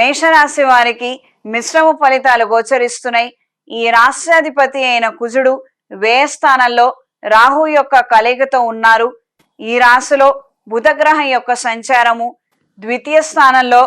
మేషరాశి వారికి మిశ్రమ ఫలితాలు గోచరిస్తున్నాయి. ఈ రాష్ట్రాధిపతి అయిన కుజుడు వ్యయ స్థానంలో రాహు యొక్క కలయికతో ఉన్నారు. ఈ రాశిలో బుధగ్రహం యొక్క సంచారము ద్వితీయ స్థానంలో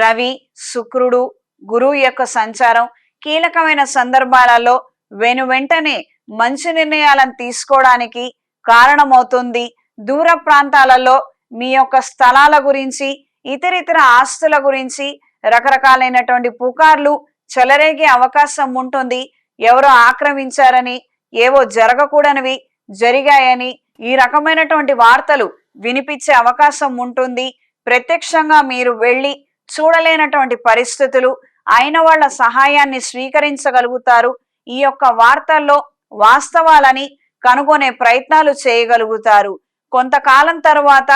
రవి శుక్రుడు గురువు యొక్క సంచారం కీలకమైన సందర్భాలలో వెను వెంటనే మంచి నిర్ణయాలను తీసుకోవడానికి కారణమవుతుంది. దూర ప్రాంతాలలో మీ యొక్క స్థలాల గురించి ఇతరితర ఆస్తుల గురించి రకరకాలైనటువంటి పుకార్లు చెలరేగే అవకాశం ఉంటుంది. ఎవరో ఆక్రమించారని ఏవో జరగకూడనివి జరిగాయని ఈ రకమైనటువంటి వార్తలు వినిపించే అవకాశం ఉంటుంది. ప్రత్యక్షంగా మీరు వెళ్ళి చూడలేనటువంటి పరిస్థితులు అయిన వాళ్ళ సహాయాన్ని స్వీకరించగలుగుతారు. ఈ యొక్క వార్తల్లో వాస్తవాలని కనుగొనే ప్రయత్నాలు చేయగలుగుతారు. కొంతకాలం తర్వాత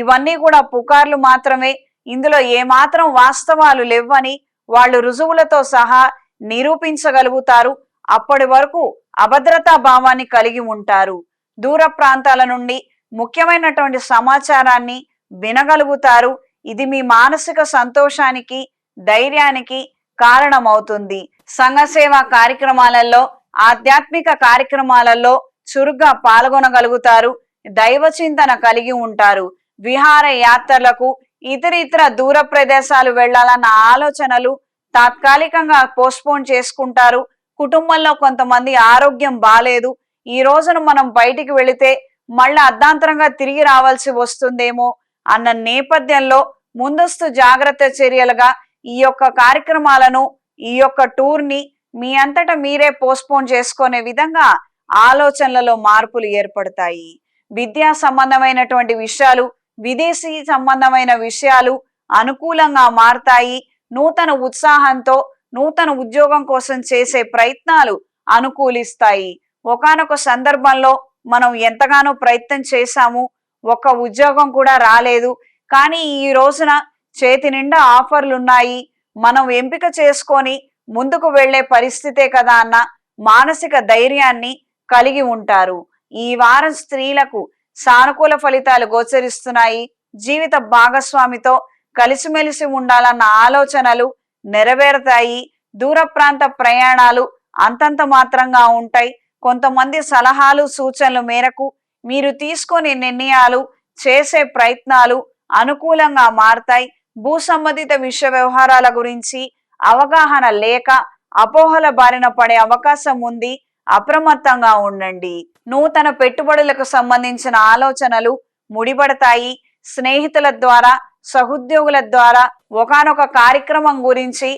ఇవన్నీ కూడా పుకార్లు మాత్రమే ఇందులో ఏమాత్రం వాస్తవాలు లేవని వాళ్ళు రుజువులతో సహా నిరూపించగలుగుతారు. అప్పటి వరకు అభద్రతా భావాన్ని కలిగి ఉంటారు. దూర ప్రాంతాల నుండి ముఖ్యమైనటువంటి సమాచారాన్ని వినగలుగుతారు. ఇది మీ మానసిక సంతోషానికి ధైర్యానికి కారణమవుతుంది. సంఘ సేవా కార్యక్రమాలలో ఆధ్యాత్మిక కార్యక్రమాలలో చురుగ్గా పాల్గొనగలుగుతారు. దైవ చింతన కలిగి ఉంటారు. విహార యాత్రలకు ఇతర ఇతర దూర ప్రదేశాలు వెళ్ళాలన్న ఆలోచనలు తాత్కాలికంగా పోస్ట్పోన్ చేసుకుంటారు. కుటుంబంలో కొంతమంది ఆరోగ్యం బాలేదు. ఈ రోజున మనం బయటికి వెళితే మళ్ళీ అర్ధాంతరంగా తిరిగి రావాల్సి వస్తుందేమో అన్న నేపథ్యంలో ముందస్తు జాగ్రత్త చర్యలుగా ఈ యొక్క కార్యక్రమాలను ఈ యొక్క టూర్ని మీ అంతటా మీరే పోస్ట్పోన్ చేసుకునే విధంగా ఆలోచనలలో మార్పులు ఏర్పడతాయి. విద్యా సంబంధమైనటువంటి విషయాలు విదేశీ సంబంధమైన విషయాలు అనుకూలంగా మారతాయి. నూతన ఉత్సాహంతో నూతన ఉద్యోగం కోసం చేసే ప్రయత్నాలు అనుకూలిస్తాయి. ఒకానొక సందర్భంలో మనం ఎంతగానో ప్రయత్నం చేశాము. ఒక్క ఉద్యోగం కూడా రాలేదు. కానీ ఈ రోజున చేతి నిండా ఆఫర్లు ఉన్నాయి మనం ఎంపిక చేసుకొని ముందుకు వెళ్ళే పరిస్థితే కదా అన్న మానసిక ధైర్యాన్ని కలిగి ఉంటారు. ఈ వారం స్త్రీలకు సానుకూల ఫలితాలు గోచరిస్తున్నాయి. జీవిత భాగస్వామితో కలిసిమెలిసి ఉండాలన్న ఆలోచనలు నెరవేరుతాయి. దూర ప్రాంత ప్రయాణాలు అంతంత మాత్రంగా ఉంటాయి. కొంతమంది సలహాలు సూచనలు మేరకు మీరు తీసుకునే నిర్ణయాలు చేసే ప్రయత్నాలు అనుకూలంగా మారతాయి. భూ సంబంధిత విషయ వ్యవహారాల గురించి అవగాహన లేక అపోహల బారిన పడే అవకాశం ఉంది. అప్రమత్తంగా ఉండండి. నూతన పెట్టుబడులకు సంబంధించిన ఆలోచనలు ముడిపడతాయి. స్నేహితుల ద్వారా సహోద్యోగుల ద్వారా ఒకానొక కార్యక్రమం గురించి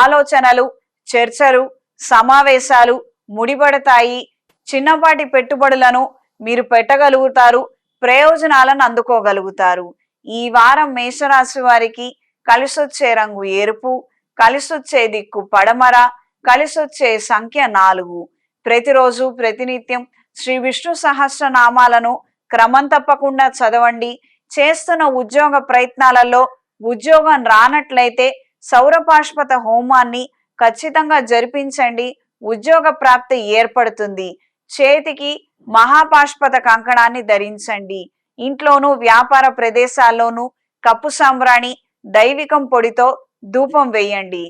ఆలోచనలు చర్చలు సమావేశాలు ముడిపడతాయి. చిన్నపాటి పెట్టుబడులను మీరు పెట్టగలుగుతారు. ప్రయోజనాలను అందుకోగలుగుతారు. ఈ వారం మేషరాశి వారికి కలిసొచ్చే రంగు ఎరుపు కలిసొచ్చే దిక్కు పడమర కలిసొచ్చే సంఖ్య నాలుగు. ప్రతిరోజు ప్రతినిత్యం శ్రీ విష్ణు సహస్రనామాలను క్రమం తప్పకుండా చదవండి. చేస్తున్న ఉద్యోగ ప్రయత్నాలలో ఉద్యోగం రానట్లయితే సౌరపాష్పత హోమాన్ని ఖచ్చితంగా జరిపించండి. ఉద్యోగ ప్రాప్తి ఏర్పడుతుంది. చేతికి మహాపాష్పత కంకణాన్ని ధరించండి. ఇంట్లోనూ వ్యాపార ప్రదేశాల్లోనూ కప్పు సాంబ్రాణి దైవికం పొడితో ధూపం వేయండి.